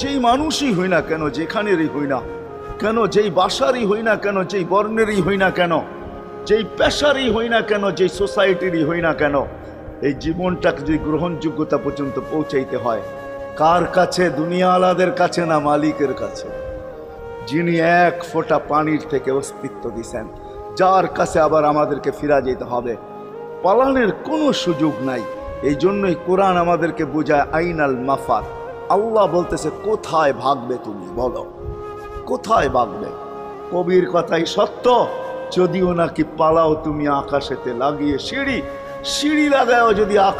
যেই মানুষই হই না কেন, যেখানেরই হই না কেন, যেই বাসারই হই না কেন, যেই বর্ণেরই হই না কেন, যেই পেশারই হই না কেন, যেই সোসাইটিরই হই না কেন, এই জীবনটাকে যদি গ্রহণযোগ্যতা পর্যন্ত পৌঁছাইতে হয়, কার কাছে? দুনিয়া আলাদের কাছে না মালিকের কাছে? যিনি এক ফোঁটা পানির থেকে অস্তিত্ব দিছেন, যার কাছে আবার আমাদেরকে ফিরা যেতে হবে। পালানের কোনো সুযোগ নাই। এই জন্যই কোরআন আমাদেরকে বোঝায় আইনাল মাফার আল্লাহ বলতেছে, কোথায় ভাগবে তুমি? বলো। কোথায় ভাগবে? কবির কথাই সত্য। যদিও নাকি পালাও তুমি আকাশেতে লাগিয়ে সিঁড়ি সিঁড়ি লাগাও যদি আকাশ